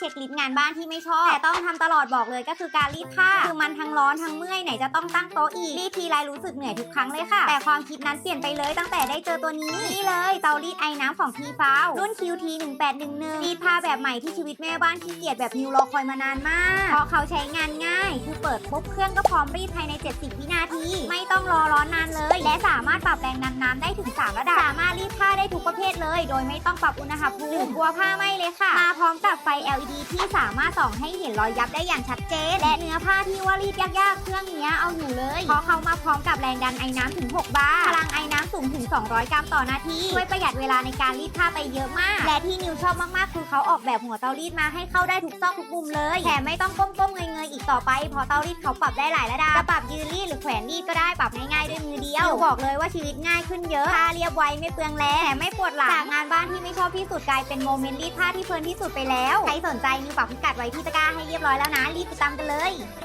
เช็คลิสต์งานบ้านที่ไม่ชอบ แต่ต้องทำตลอดบอกเลยก็คือการรีดผ้าคือมันทั้งร้อนทั้งเมื่อยไหนจะต้องตั้งโต๊ะอีกรีดทีไรรู้สึกเหนื่อยทุกครั้งเลยค่ะ แต่ความคิดนั้นเปลี่ยนไปเลยตั้งแต่ได้เจอตัวนี้นี่เลยเตารีดไอ้น้ำของทีฟ้าวรุ่น QT 1811รีดผ้าแบบใหม่ที่ชีวิตแม่บ้านขี้เกียจแบบนิวรอคอยมานานมาก เพราะเขาใช้งานง่าย คือเปิดปุ๊บเครื่องก็พร้อมรีดภายใน 70 วินาที ไม่ต้องรอร้อนนานเลย และสามารถปรับแรงดันน้ำได้ถึง 3 ระดับ สามารถรีดผ้าได้ทุกประเภทเลย โดยไม่ต้องปรับอุณหภูมิหรือกลัวผ้าไหม้เลยค่ะ มาพร้อมกับไฟ LED ที่สามารถส่องให้เห็นรอยยับได้อย่างชัดเจน และเนื้อผ้าที่ว่ารีดยากๆ เครื่องนี้เอาอยู่เลย เพราะเขามาพร้อมกับแรงดันไอ้น้ำถึง 6 บาร์พลังไอ้น้ำสูงถึง 200 กรัมต่อนาที ช่วยประหยัดเวลาในการรีดผ้าไปเยอะมาก และที่นิวชอบมากๆ คือเขาออกแบบหัวเตารีดมาให้เข้าได้ทุกซอกทุกมุมเลย แถมไม่ต้องก้มๆเงยๆอีกต่อไปเพอเตารีดเขาปรับได้หลายระดับจะปรับยืนรีดหรือแขวนรีดก็ได้ปรับง่ายๆด้วยมือเดียวนิวบอกเลยว่าชีวิตง่ายขึ้นเยอะผ้าเรียบไวไม่เปลืองแรงแถมไม่ปวดหลัง ชอบที่สุดกลายเป็นโมเมนต์รีดผ้าที่เพลินที่สุดไปแล้ว ใครสนใจมีฝากพิกัดไว้ที่ตะกร้าให้เรียบร้อยแล้วนะ รีบติดตามกันเลย